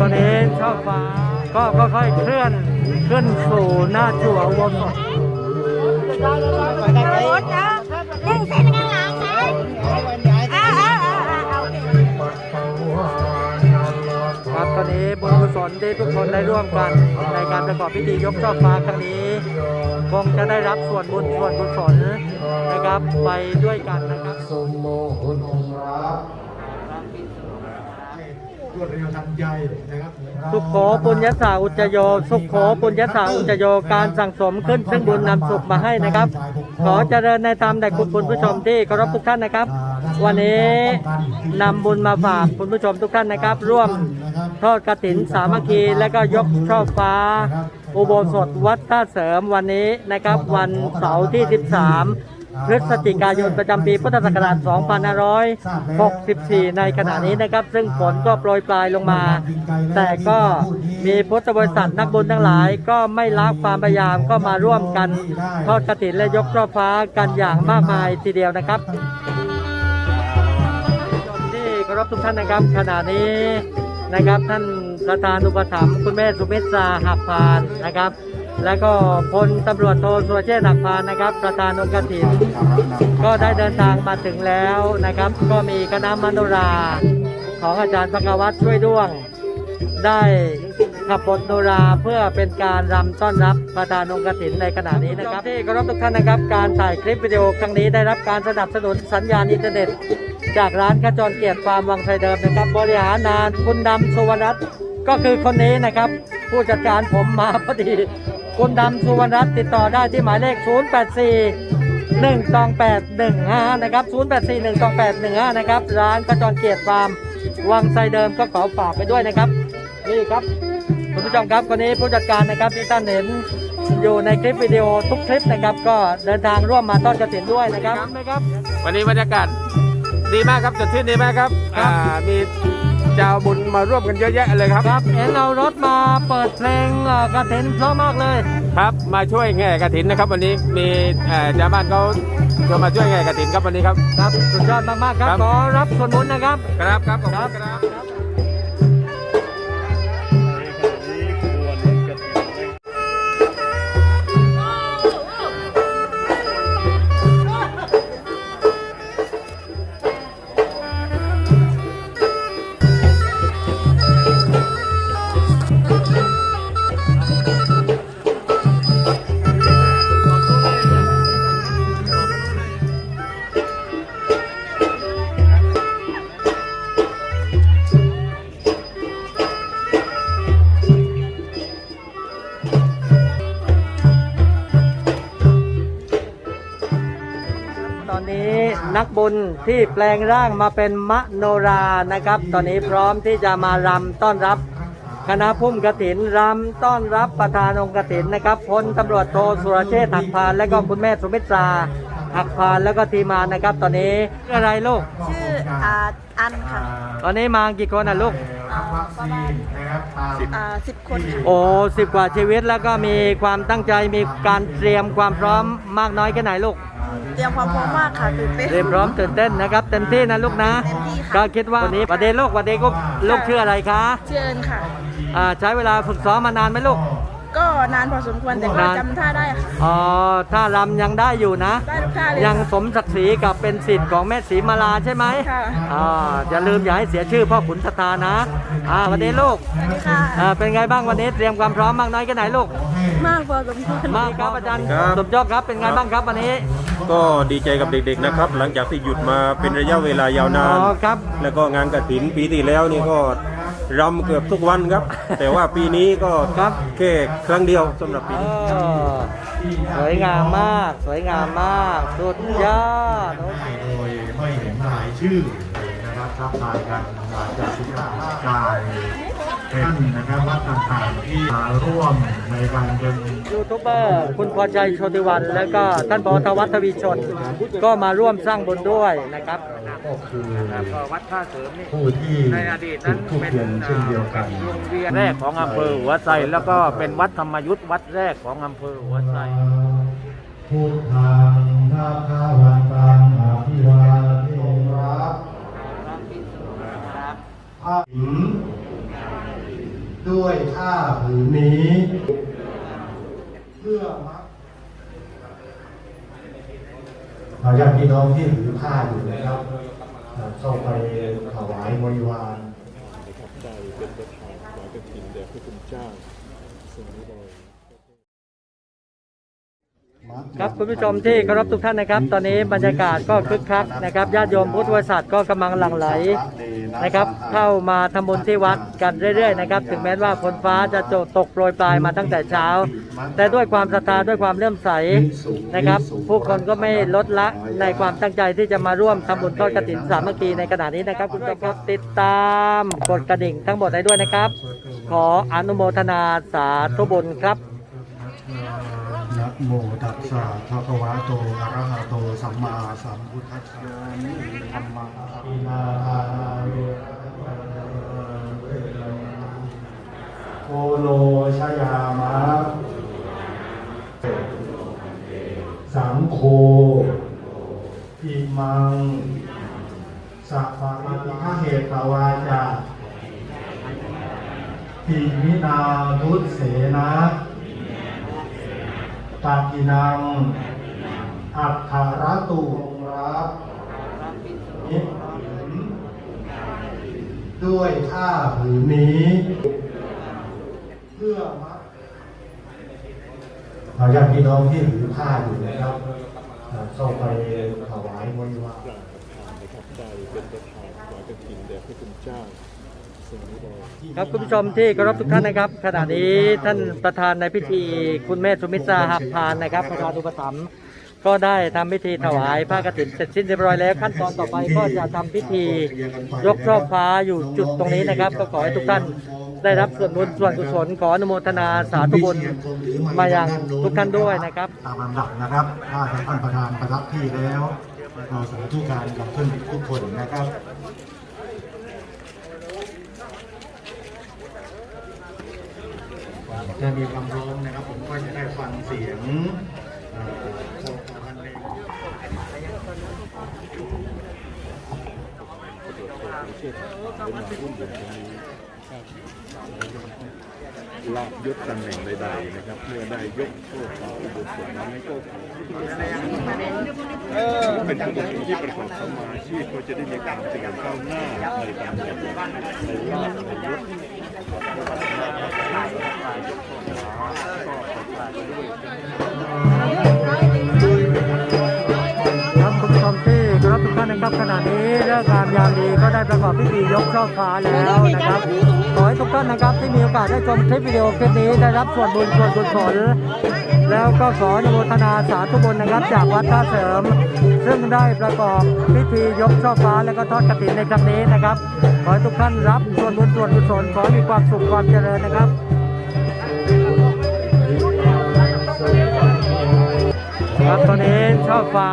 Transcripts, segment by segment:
ตอนนี้ช่อฟ้าก็ค่อยๆเคลื่อนขึ้นสู่หน้าจั่วอุบสถรถนะเร่งเส้นข้างหลังนะอ่าอ่าอ่าอ่าโอเคครับตอนนี้บุญกุศลที่ทุกคนได้ร่วมกันในการประกอบพิธียกช่อฟ้าครั้งนี้ คงจะได้รับส่วนบุญส่วนกุศลนะครับไปด้วยกันนะครับ ทรงโมหุนองค์รักร วดเร็วทันใจนะครับสุขโขปุญญสาอุจโยสุขโขปุญญสาอุจจโยการสั่งสมขึ้นซึ่งบุญนำสุขมาให้นะครับ ขอเจริญในธรรมแด่คุณผู้ชมที่เคารพทุกท่านนะครับ วันนี้นำบุญมาฝากคุณผู้ชมทุกท่านนะครับ ร่วมทอดกระถินสามัคคีและก็ยกช่อฟ้า อุโบสถวัดท่าเสริมวันนี้นะครับ วันเสาร์ที่ 13 พฤศจิกายนประจำปีพุทธศักราช 2564 ในขณะนี้นะครับ ซึ่งฝนก็โปรยปลายลงมา แต่ก็มีพุทธบริษัทนักบุญทั้งหลาย ก็ไม่ละความพยายามก็มาร่วมกันทอดกฐินและยกช่อฟ้ากันอย่างมากมายทีเดียวนะครับที่เคารพทุกท่านนะครับ ขณะนี้นะครับท่านประธานอุปถัมภ์คุณแม่สุเมตตราหักพานนะครับ แล้วก็พลตำรวจโทสุรเชษฐ์หักพานนะครับ ประธานองค์กฐินก็ได้เดินทางมาถึงแล้วนะครับ ก็มีคณะมโนราของอาจารย์พระกวัตช่วยด้วง ได้ขับบทโนราเพื่อเป็นการรำต้อนรับประธานองค์กฐินในขณะนี้นะครับที่เคารพทุกท่านนะครับ การถ่ายคลิปวิดีโอครั้งนี้ได้รับการสนับสนุนสัญญาณอินเทอร์เน็ต จากร้านขจรเกียรติฟาร์มวังไทยเดิมนะครับ บริหารงานคุณดำสุวรรณรัตน์ก็คือคนนี้นะครับ ผู้จัดการผมมาพอดี คุณดำสุวรรณรัตน์ติดต่อได้ที่หมายเลข 084 1 2 8 1 5นะครับ084 1 2 8 1 5นะครับ ร้านขจรเกียรติฟาร์ม วังไซเดิมก็ขอฝากไปด้วยนะครับ นี่ครับ คุณผู้ชมครับคนนี้ผู้จัดการนะครับที่ท่านเห็นอยู่ในคลิปวิดีโอทุกคลิปนะครับ ก็เดินทางร่วมมาต้อนกระถินด้วยนะครับนะครับวันนี้บรรยากาศดีมากครับสดชื่นดีมากครับครับอ่ามี เจ้าบุญมาร่วมกันเยอะแยะเลยครับ ครับเห็นเอารถมาเปิดเพลงเอ่อกระถินเพราะมากเลย ครับมาช่วยแห่กระถินนะครับ วันนี้มีเอ่อชาวบ้านเขาจะมาช่วยแห่กระถินครับวันนี้ครับ ครับ สุดยอดมากๆครับ ครับ ขอรับส่วนบุญนะครับ ครับครับขอบคคุรัณบครับ นี้นักบุญที่แปลงร่างมาเป็นมโนรานะครับ ตอนนี้พร้อมที่จะมารำต้อนรับ คณะพุ่มกถินรำต้อนรับประธานองค์กถินนะครับพลตำรวจโทสุรเชษฐ์หักพาน และก็คุณแม่สุมิตราหักพานแล้วก็ทีมงานนะครับ ตอนนี้ชื่ออะไรลูก ชื่ออ่าอันค่ะตอนนี้มากี่คนอะลูกอ่าประมาณอ่าสิบคนค่ะโอ้สิบกว่าชีวิตแล้วก็มีความตั้งใจมีการเตรียมความพร้อมมากน้อยแค่ไหนลูก เตรียมความพร้อมมากค่ะตื่นเต้นเตรียมพร้อมตื่นเต้นนะครับเต็มที่นะลูกนะ เต็มที่ค่ะ ก็คิดว่าวันนี้วันเดย์ลูกวันเดย์ลูกลูกชื่ออะไรคะ เชิญค่ะ อ่าใช้เวลาฝึกซ้อมมานานไหมลูก ก็นานพอสมควรแต่ก็นาน จำท่าได้ค่ะ อ๋อถ้ารำยังได้อยู่นะ ได้ทุกท่าเลยยังค่ะสมศักดิ์ศรีกับเป็นสิทธิ์ของแม่ศรีมาลาใช่ไหมค่ะ อ่าอย่าลืมอย่าให้เสียชื่อพ่อขุนศรัทธานะอ่าวันนี้ลูกสวัสดีค่ะ อ่าเป็นไงบ้างวันนี้เตรียมความพร้อมมากน้อยแค่ไหนลูก มากพอสมควร มากครับอาจารย์ครับ สมยศครับเป็นไงบ้างครับวันนี้ ก็ดีใจกับเด็กๆนะครับ หลังจากที่หยุดมาเป็นระยะเวลายาวอ๋นาอนครับ แล้วก็งานกระถินปีที่แล้วนี่ก็ รำเกือบทุกวันครับ แต่ว่าปีนี้ก็ครับแค่ครั้งเดียวสำหรับปีเอนี้อสวยงามมาก สวยงามมาก สุดยอด โดยไม่เห็นรายชื่อเลยนะครับ ทักทายกันมาจากทุกทางกายเป็นนะครับวัดต่างๆที่มาร่วมในการเป็นยูทูบเบอร์คุณพรชัยโชติวัน แล้วก็ท่านพอทวัฒน์ทวีชน ก็มาร่วมสร้างบุญด้วยนะครับก็คือวัดท่าเสริมนี่ผู้ที่ในอดีตนั้นทุกเป็นเย็นเช่นเดียวกันโรงเรียนแรกของอำเภอหัวไซแล้วก็เป็นวัดธรรมยุทธวัดแรกของอำเภอหัวไซพุทธังนาคาวันตังอภิวาเทรับ พระหินด้วยผ้าผืนนี้ เพื่อมักเราญาติพี่น้องที่ถือผ้าอยู่นะครับเข้าไปถวายบริวารได้เป็นประธานถวายกฐินแด่พระคุณเจ้าสมนี้เลย ครับคุณผู้ชมที่เคารพทุกท่านนะครับ ตอนนี้บรรยากาศก็คึกคักนะครับญาติโยมพุทธบริษัทก็กำลังหลั่งไหลนะครับ เข้ามาทำบุญที่วัดกันเรื่อยๆนะครับ ถึงแม้ว่าฝนฟ้าจะตกโปรยปลายมาตั้งแต่เช้า แต่ด้วยความศรัทธาด้วยความเลื่อมใสนะครับ ผู้คนก็ไม่ลดละในความตั้งใจที่จะมาร่วมทำบุญทอดกฐินสามัคคีในขณะนี้นะครับ คุณผู้ชมครับติดตามกดกระดิ่งทั้งหมดได้ด้วยนะครับ ขออนุโมทนาสาธุบุญครับนะ โมตัสสะภะคะวะโตอะระหะโตสัมมาสัมพุทธัสสะธัมมังอินาทานาเวโอโลชยามะสังโฆอิมังสัพพะอิทะเหตวาจาติมินาทุตเสนะ ตากินังอัฏฐารตุองรับนิด้วยผ้าผืนนี้ เพื่อมัดเอาญาติพี่น้องที่ถือผ้าอยู่นะครับเข้าไปถวายบริวารนะครับได้เป็นประธานถวายกฐินแด่พระคุณเจ้า ครับคุณผู้ชมที่เคารพทุกท่านนะครับ ขณะนี้ท่านประธานในพิธีคุณแม่สุมิตราหักพานนะครับประธานอุปถัมภ์ก็ได้ทำพิธีถวายผ้ากฐินเสร็จสิ้นเรียบร้อยแล้ว ขั้นตอนต่อไปก็จะทำพิธียกช่อบฟ้าอยู่จุดตรงนี้นะครับ ก็ขอให้ทุกท่านได้รับส่วนบุญส่วนกุศลขออนุโมทนาสาธุบุญมายังทุกท่านด้วยนะครับตามลำดับนะครับถ้าท่านประธานประทับที่แล้วเราสาธุการกับเพื่อนทุกคนนะครับ ถ้ามีความพร้อมนะครับ ผมก็จะได้ฟังเสียงเอ่อโคตรพันเลงลาบยศตำแหน่งใดๆนะครับ เมื่อได้ยกโทษต่ออุบุส่วนนั้นก็เป็นผู้ที่ประกอบสมาชีพก็จะได้มีการเจริญก้าวหน้าในการเงินในลาบในยศ ครั นะครับขณะนี้เรื่องงามยามดีก็ได้ประกอบพิธียกช่อฟ้าแล้วนะครับขอให้ทุกท่านนะครับที่มีโอกาสได้ชมคลิปวิดีโอคลิปนี้ได้รับส่วนบุญส่วนกุศลแล้วก็ขออนุโมทนาสาธุบุญนะครับจากวัดท่าเสริม ซึ่งได้ประกอบพิธียกช่อฟ้าแล้วก็ทอดกฐินในครั้งนี้นะครับ ขอให้ทุกท่านรับส่วนบุญส่วนกุศลขอมีความสุขความเจริญนะครับครับตอนนี้ช่อฟ้า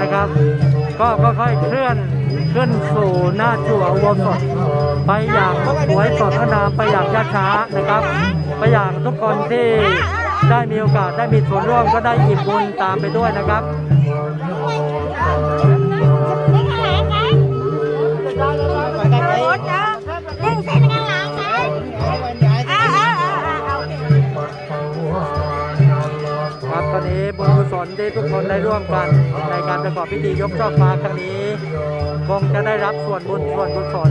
นะครับ ก็ค่อยๆเคลื่อนขึ้นสู่หน้าจั่วอุโบสถไปอย่างสวยสดงดงามไปอย่างช้าๆนะครับ ไปอย่างทุกคนที่ได้มีโอกาสได้มีส่วนร่วมก็ได้อิ่มบุญตามไปด้วยนะครับ บุญกุศลที่ทุกคนได้ร่วมกันในการประกอบพิธียกช่อฟ้าครั้งนี้ คงจะได้รับส่วนบุญส่วนกุศล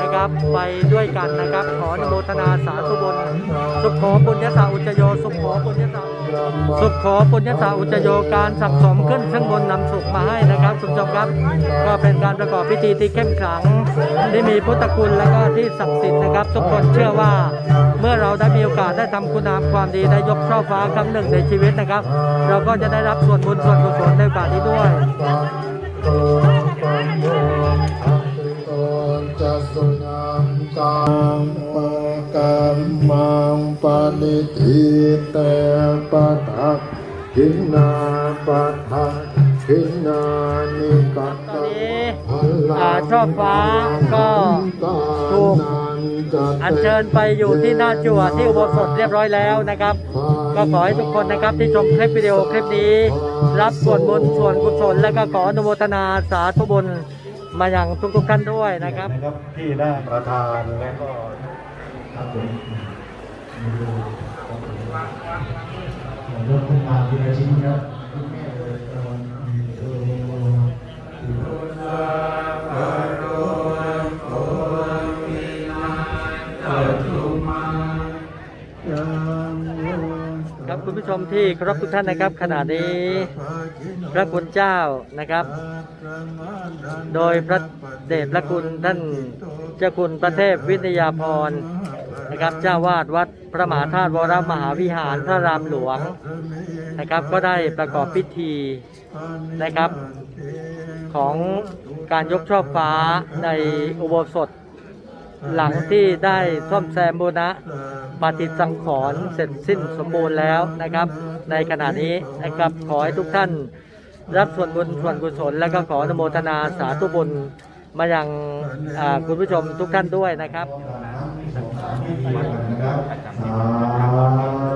นะครับไปด้วยกันนะครับ ขออนุโมทนาสาธุบุญสุขขอปุญญสาอุจโยสุขขอปุญญสาสุขขอปุญญสาอุจโยการสับสมขึ้นข้างบนนำสุขมาให้ คุณผู้ชมครับ ก็เป็นการประกอบพิธีที่เข้มขลัง ที่มีพุทธคุณและก็ที่ศักดิ์สิทธิ์นะครับ ทุกคนเชื่อว่า เมื่อเราได้มีโอกาสได้ทำคุณงามความดีได้ยกช่อฟ้าครั้งหนึ่งในชีวิตนะครับ เราก็จะได้รับส่วนบุญส่วนกุศลในโอกาสนี้ด้วยจะสุนังตังปะกัมมังปณิทิเตปะทักขินาปะทักขินานิกั ตตอนนี้ช่อฟ้าก็ถูกอัญเชิญไปอยู่ที่หน้าจั่วที่อุโบสถเรียบร้อยแล้วนะครับ ก็ขอให้ทุกคนนะครับที่ชมคลิปวิดีโอคลิปนี้ รับส่วนบุญส่วนกุศลและก็ขออนุโมทนาสาธุบุญมาอย่างทุกๆท่านด้วยนะครับที่ได้ประธานและก็ครับผมเริ่มขึ้นมาทีละชิ้นครับ ครับคุณผู้ชมที่เคารพทุกท่านนะครับ ขณะนี้พระคุณเจ้านะครับ โดยพระเดชพระคุณท่านเจ้าคุณประเทพวิทยาพร นะครับเจ้าวาดวัดพระมหาธาตุวรมหาวิหารพระรามหลวงนะครับ ก็ได้ประกอบพิธีนะครับ ของการยกช่อฟ้าในอุโบสถ หลังที่ได้ซ่อมแซมบูรณะปฏิสังขรณ์เสร็จสิ้นสมบูรณ์แล้วนะครับ ในขณะนี้นะครับขอให้ทุกท่านรับส่วนบุญส่วนกุศล และก็ขออนุโมทนาสาธุบุญมายังอ่าคุณผู้ชมทุกท่านด้วยนะครับ ที่ดีกันนะครับสาธุ